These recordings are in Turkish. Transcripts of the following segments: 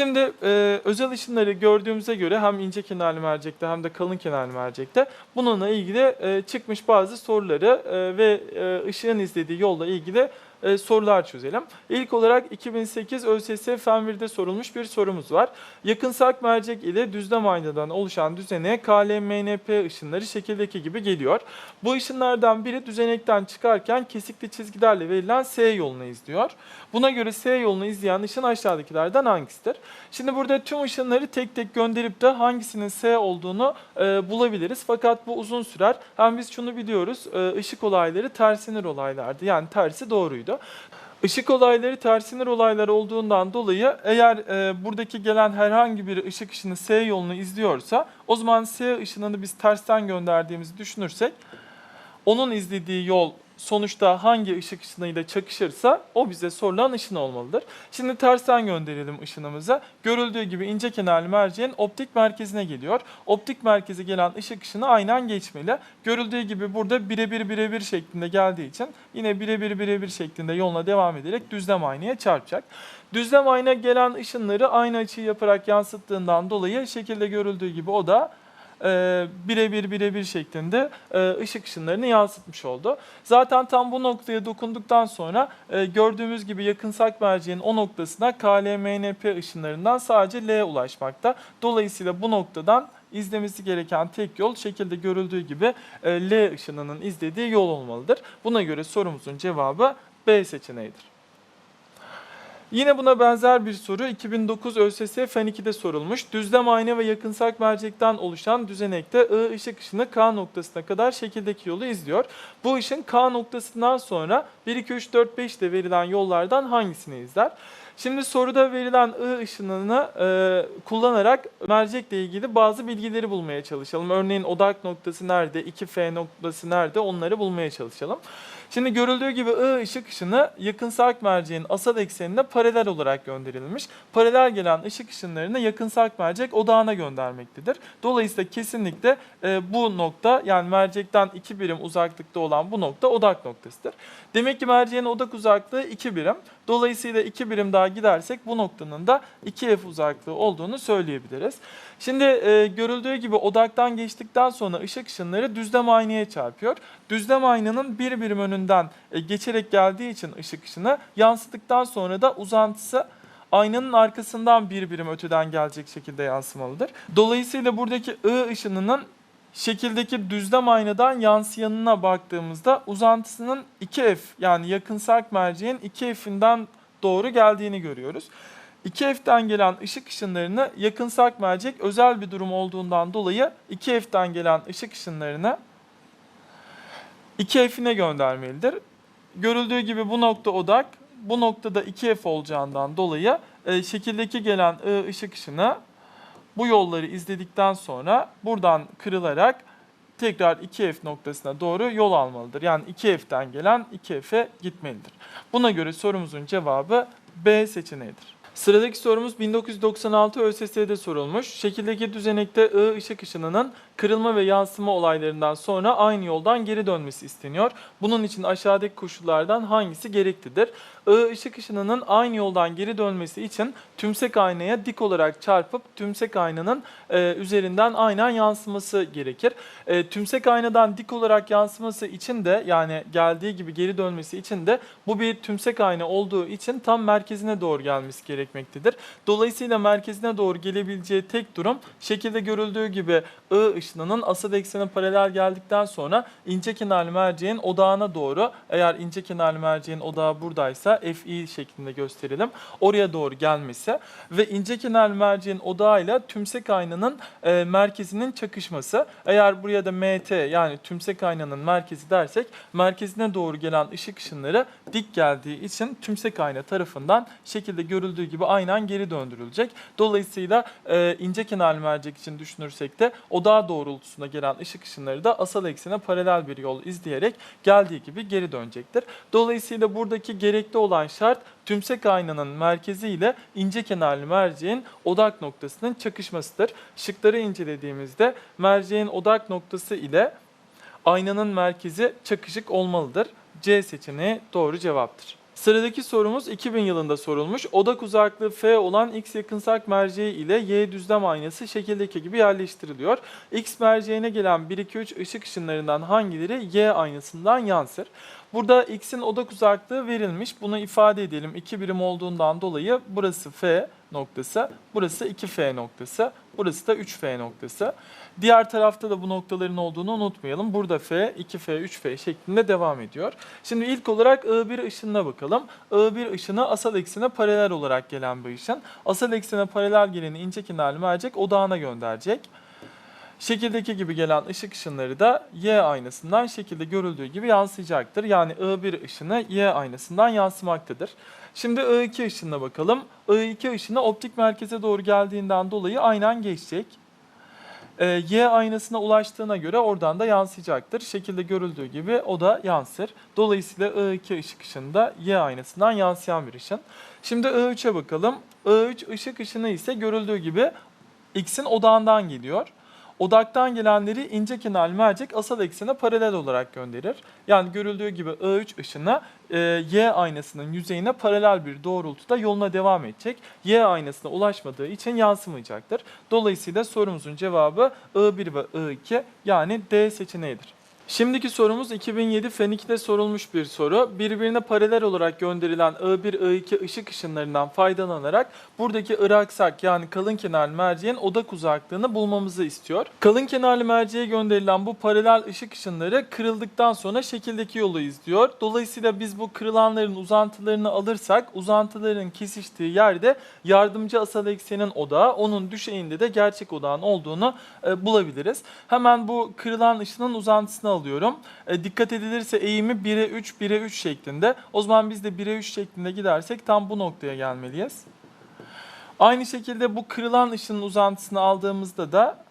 Şimdi e, özel ışınları gördüğümüze göre hem ince kenarlı mercekte hem de kalın kenarlı mercekte bununla ilgili e, çıkmış bazı soruları e, ve e, ışığın izlediği yolla ilgili e, sorular çözelim. İlk olarak 2008 ÖSS Fen 1'de sorulmuş bir sorumuz var. Yakınsak mercek ile düzlem aynadan oluşan düzeneye KLMNP ışınları şekildeki gibi geliyor. Bu ışınlardan biri düzenekten çıkarken kesikli çizgilerle verilen S yolunu izliyor. Buna göre S yolunu izleyen ışın aşağıdakilerden hangisidir? Şimdi burada tüm ışınları tek tek gönderip de hangisinin S olduğunu e, bulabiliriz. Fakat bu uzun sürer. Hem biz şunu biliyoruz, e, ışık olayları tersinir olaylardı. Yani tersi doğruydu. Işık olayları tersinir olaylar olduğundan dolayı eğer e, buradaki gelen herhangi bir ışık ışını S yolunu izliyorsa o zaman S ışınını biz tersten gönderdiğimizi düşünürsek onun izlediği yol sonuçta hangi ışık ışınıyla çakışırsa o bize sorulan ışın olmalıdır. Şimdi tersten gönderelim ışınımıza. Görüldüğü gibi ince kenarlı merceğin optik merkezine geliyor. Optik merkeze gelen ışık ışını aynen geçmeli. Görüldüğü gibi burada birebir birebir şeklinde geldiği için yine birebir birebir şeklinde yoluna devam ederek düzlem aynaya çarpacak. Düzlem ayna gelen ışınları aynı açıyı yaparak yansıttığından dolayı şekilde görüldüğü gibi o da e, birebir birebir şeklinde e, ışık ışınlarını yansıtmış oldu. Zaten tam bu noktaya dokunduktan sonra e, gördüğümüz gibi yakınsak merceğin o noktasına KLMNP ışınlarından sadece L ulaşmakta. Dolayısıyla bu noktadan izlemesi gereken tek yol şekilde görüldüğü gibi e, L ışınının izlediği yol olmalıdır. Buna göre sorumuzun cevabı B seçeneğidir. Yine buna benzer bir soru 2009 ÖSS Fen 2'de sorulmuş. Düzlem ayna ve yakınsak mercekten oluşan düzenekte I ışık ışını K noktasına kadar şekildeki yolu izliyor. Bu ışın K noktasından sonra 1, 2, 3, 4, 5 ile verilen yollardan hangisini izler? Şimdi soruda verilen I ışınını e, kullanarak mercekle ilgili bazı bilgileri bulmaya çalışalım. Örneğin odak noktası nerede, 2F noktası nerede onları bulmaya çalışalım. Şimdi görüldüğü gibi I ışık ışını yakınsak merceğin asal eksenine paralel olarak gönderilmiş. Paralel gelen ışık ışınlarını yakınsak mercek odağına göndermektedir. Dolayısıyla kesinlikle e, bu nokta yani mercekten 2 birim uzaklıkta olan bu nokta odak noktasıdır. Demek ki merceğin odak uzaklığı 2 birim. Dolayısıyla 2 birim daha gidersek bu noktanın da 2F uzaklığı olduğunu söyleyebiliriz. Şimdi e, görüldüğü gibi odaktan geçtikten sonra ışık ışınları düzlem aynaya çarpıyor. Düzlem aynanın bir birim önünden e, geçerek geldiği için ışık ışını yansıdıktan sonra da uzantısı aynanın arkasından bir birim öteden gelecek şekilde yansımalıdır. Dolayısıyla buradaki I ışınının şekildeki düzlem aynadan yansıyanına baktığımızda uzantısının 2F yani yakınsak merceğin 2F'inden doğru geldiğini görüyoruz. 2F'den gelen ışık ışınlarını yakınsak mercek özel bir durum olduğundan dolayı 2F'den gelen ışık ışınlarını 2F'ine göndermelidir. Görüldüğü gibi bu nokta odak, bu noktada 2F olacağından dolayı e, şekildeki gelen I ışık ışını bu yolları izledikten sonra buradan kırılarak tekrar 2F noktasına doğru yol almalıdır. Yani 2F'den gelen 2F'e gitmelidir. Buna göre sorumuzun cevabı B seçeneğidir. Sıradaki sorumuz 1996 ÖSS'de sorulmuş. Şekildeki düzenekte I ışık ışınının kırılma ve yansıma olaylarından sonra aynı yoldan geri dönmesi isteniyor. Bunun için aşağıdaki koşullardan hangisi gereklidir? I ışık ışınının aynı yoldan geri dönmesi için tümsek aynaya dik olarak çarpıp tümsek aynanın e, üzerinden aynen yansıması gerekir. E, tümsek aynadan dik olarak yansıması için de yani geldiği gibi geri dönmesi için de bu bir tümsek ayna olduğu için tam merkezine doğru gelmesi gerekmektedir. Dolayısıyla merkezine doğru gelebileceği tek durum şekilde görüldüğü gibi I ışınının asıl eksene paralel geldikten sonra ince kenarlı merceğin odağına doğru eğer ince kenarlı merceğin odağı buradaysa FI şeklinde gösterelim. Oraya doğru gelmesi ve ince kenarlı merceğin odağıyla tümsek aynanın e, merkezinin çakışması. Eğer buraya da MT yani tümsek aynanın merkezi dersek merkezine doğru gelen ışık ışınları dik geldiği için tümsek ayna tarafından şekilde görüldüğü gibi aynen geri döndürülecek. Dolayısıyla e, ince kenarlı mercek için düşünürsek de odağa doğrultusunda gelen ışık ışınları da asal eksene paralel bir yol izleyerek geldiği gibi geri dönecektir. Dolayısıyla buradaki gerekli olan şart tümsek aynanın merkezi ile ince kenarlı merceğin odak noktasının çakışmasıdır. Şıkları incelediğimizde merceğin odak noktası ile aynanın merkezi çakışık olmalıdır. C seçeneği doğru cevaptır. Sıradaki sorumuz 2000 yılında sorulmuş. Odak uzaklığı F olan X yakınsak merceği ile Y düzlem aynası şekildeki gibi yerleştiriliyor. X merceğine gelen 1, 2, 3 ışık ışınlarından hangileri Y aynasından yansır? Burada X'in odak uzaklığı verilmiş. Bunu ifade edelim. 2 birim olduğundan dolayı burası F noktası, burası 2F noktası, burası da 3F noktası. Diğer tarafta da bu noktaların olduğunu unutmayalım. Burada F, 2F, 3F şeklinde devam ediyor. Şimdi ilk olarak I1 ışınına bakalım. I1 ışını asal eksene paralel olarak gelen bir ışın. Asal eksene paralel geleni ince kenarlı mercek odağına gönderecek. Şekildeki gibi gelen ışık ışınları da Y aynasından şekilde görüldüğü gibi yansıyacaktır. Yani I1 ışını Y aynasından yansımaktadır. Şimdi I2 ışınına bakalım. I2 ışını optik merkeze doğru geldiğinden dolayı aynen geçecek. Ee, Y aynasına ulaştığına göre oradan da yansıyacaktır. Şekilde görüldüğü gibi o da yansır. Dolayısıyla I2 ışık ışını da Y aynasından yansıyan bir ışın. Şimdi I3'e bakalım. I3 ışık ışını ise görüldüğü gibi X'in odağından geliyor. Odaktan gelenleri ince kenarlı mercek asal eksene paralel olarak gönderir. Yani görüldüğü gibi I3 ışını e, Y aynasının yüzeyine paralel bir doğrultuda yoluna devam edecek. Y aynasına ulaşmadığı için yansımayacaktır. Dolayısıyla sorumuzun cevabı I1 ve I2 yani D seçeneğidir. Şimdiki sorumuz 2007 Fen 2'de sorulmuş bir soru. Birbirine paralel olarak gönderilen I1, I2 ışık ışınlarından faydalanarak buradaki ıraksak yani kalın kenarlı merceğin odak uzaklığını bulmamızı istiyor. Kalın kenarlı merceğe gönderilen bu paralel ışık ışınları kırıldıktan sonra şekildeki yolu izliyor. Dolayısıyla biz bu kırılanların uzantılarını alırsak uzantıların kesiştiği yerde yardımcı asal eksenin odağı, onun düşeyinde de gerçek odağın olduğunu e, bulabiliriz. Hemen bu kırılan ışının uzantısını alıyorum. E, dikkat edilirse eğimi 1'e 3, 1'e 3 şeklinde. O zaman biz de 1'e 3 şeklinde gidersek tam bu noktaya gelmeliyiz. Aynı şekilde bu kırılan ışının uzantısını aldığımızda da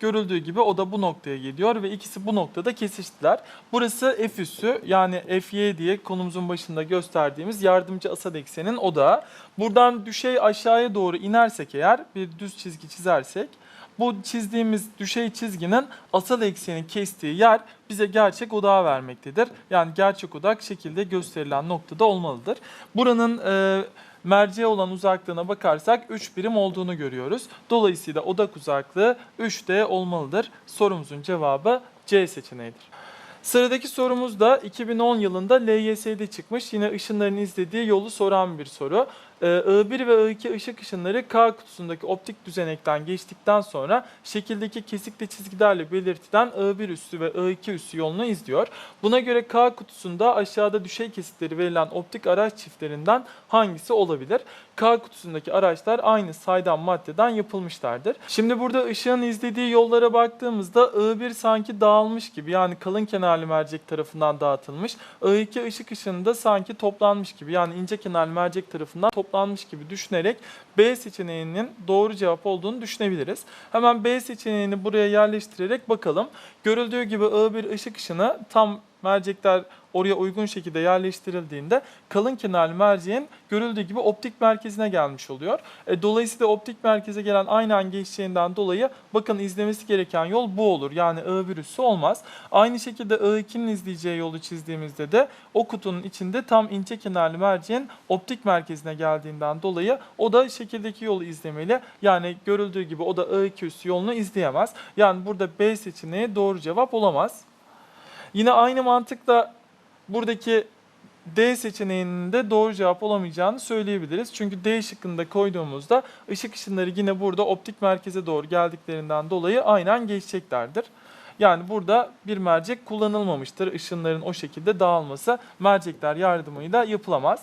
görüldüğü gibi o da bu noktaya geliyor ve ikisi bu noktada kesiştiler. Burası F üssü yani FY diye konumuzun başında gösterdiğimiz yardımcı asal eksenin odağı. Buradan düşey aşağıya doğru inersek eğer bir düz çizgi çizersek bu çizdiğimiz düşey çizginin asal ekseni kestiği yer bize gerçek odağı vermektedir. Yani gerçek odak şekilde gösterilen noktada olmalıdır. Buranın e, merceğe olan uzaklığına bakarsak 3 birim olduğunu görüyoruz. Dolayısıyla odak uzaklığı 3D olmalıdır. Sorumuzun cevabı C seçeneğidir. Sıradaki sorumuz da 2010 yılında LYS'de çıkmış. Yine ışınların izlediği yolu soran bir soru. Ee, I1 ve I2 ışık ışınları K kutusundaki optik düzenekten geçtikten sonra şekildeki kesikli çizgilerle belirtilen I1 üssü ve I2 üssü yolunu izliyor. Buna göre K kutusunda aşağıda düşey kesitleri verilen optik araç çiftlerinden hangisi olabilir? K kutusundaki araçlar aynı saydam maddeden yapılmışlardır. Şimdi burada ışığın izlediği yollara baktığımızda I1 sanki dağılmış gibi yani kalın kenarlı mercek tarafından dağıtılmış. I2 ışık ışığında sanki toplanmış gibi yani ince kenarlı mercek tarafından toplanmış gibi düşünerek B seçeneğinin doğru cevap olduğunu düşünebiliriz. Hemen B seçeneğini buraya yerleştirerek bakalım. Görüldüğü gibi I1 ışık ışını tam mercekler oraya uygun şekilde yerleştirildiğinde kalın kenarlı merceğin görüldüğü gibi optik merkezine gelmiş oluyor. E, dolayısıyla optik merkeze gelen aynen geçeceğinden dolayı bakın izlemesi gereken yol bu olur. Yani I1 üssü olmaz. Aynı şekilde I2'nin izleyeceği yolu çizdiğimizde de o kutunun içinde tam ince kenarlı merceğin optik merkezine geldiğinden dolayı o da şekildeki yolu izlemeli. Yani görüldüğü gibi o da I2 üssü yolunu izleyemez. Yani burada B seçeneği doğru cevap olamaz. Yine aynı mantıkla buradaki D seçeneğinin de doğru cevap olamayacağını söyleyebiliriz. Çünkü D şıkkında koyduğumuzda ışık ışınları yine burada optik merkeze doğru geldiklerinden dolayı aynen geçeceklerdir. Yani burada bir mercek kullanılmamıştır. Işınların o şekilde dağılması mercekler yardımıyla yapılamaz.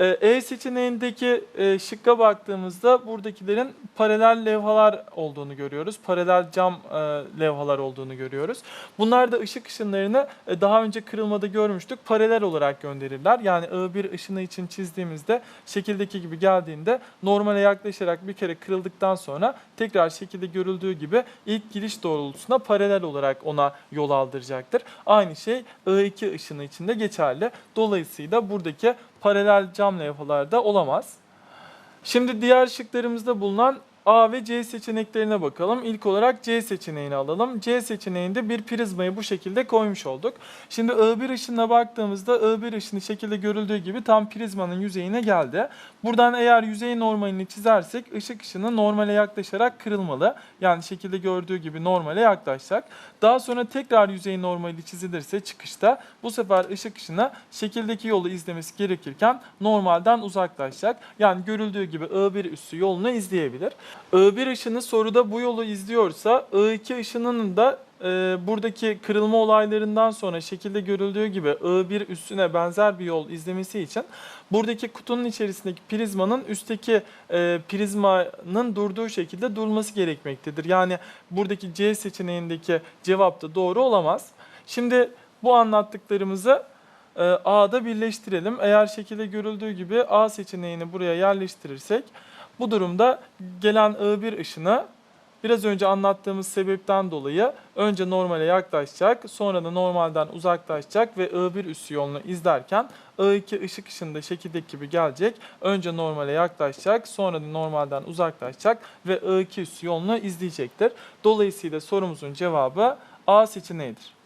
Ee, E seçeneğindeki e, şıkka baktığımızda buradakilerin paralel levhalar olduğunu görüyoruz. Paralel cam e, levhalar olduğunu görüyoruz. Bunlar da ışık ışınlarını e, daha önce kırılmada görmüştük. Paralel olarak gönderirler. Yani I1 ışını için çizdiğimizde şekildeki gibi geldiğinde normale yaklaşarak bir kere kırıldıktan sonra tekrar şekilde görüldüğü gibi ilk giriş doğrultusuna paralel olarak ona yol aldıracaktır. Aynı şey I2 ışını için de geçerli. Dolayısıyla buradaki paralel cam levhalarda olamaz. Şimdi diğer şıklarımızda bulunan A ve C seçeneklerine bakalım. İlk olarak C seçeneğini alalım. C seçeneğinde bir prizmayı bu şekilde koymuş olduk. Şimdi I1 ışınına baktığımızda I1 ışını şekilde görüldüğü gibi tam prizmanın yüzeyine geldi. Buradan eğer yüzey normalini çizersek ışık ışını normale yaklaşarak kırılmalı. Yani şekilde gördüğü gibi normale yaklaşacak. Daha sonra tekrar yüzey normali çizilirse çıkışta bu sefer ışık ışını şekildeki yolu izlemesi gerekirken normalden uzaklaşacak. Yani görüldüğü gibi I1 üssü yolunu izleyebilir. I1 ışını soruda bu yolu izliyorsa I2 ışınının da e, buradaki kırılma olaylarından sonra şekilde görüldüğü gibi I1 üstüne benzer bir yol izlemesi için buradaki kutunun içerisindeki prizmanın üstteki e, prizmanın durduğu şekilde durması gerekmektedir. Yani buradaki C seçeneğindeki cevap da doğru olamaz. Şimdi bu anlattıklarımızı e, A'da birleştirelim. Eğer şekilde görüldüğü gibi A seçeneğini buraya yerleştirirsek bu durumda gelen I1 ışını biraz önce anlattığımız sebepten dolayı önce normale yaklaşacak, sonra da normalden uzaklaşacak ve I1 üssü yolunu izlerken I2 ışık ışında şekildeki gibi gelecek. Önce normale yaklaşacak, sonra da normalden uzaklaşacak ve I2 üssü yolunu izleyecektir. Dolayısıyla sorumuzun cevabı A seçeneğidir.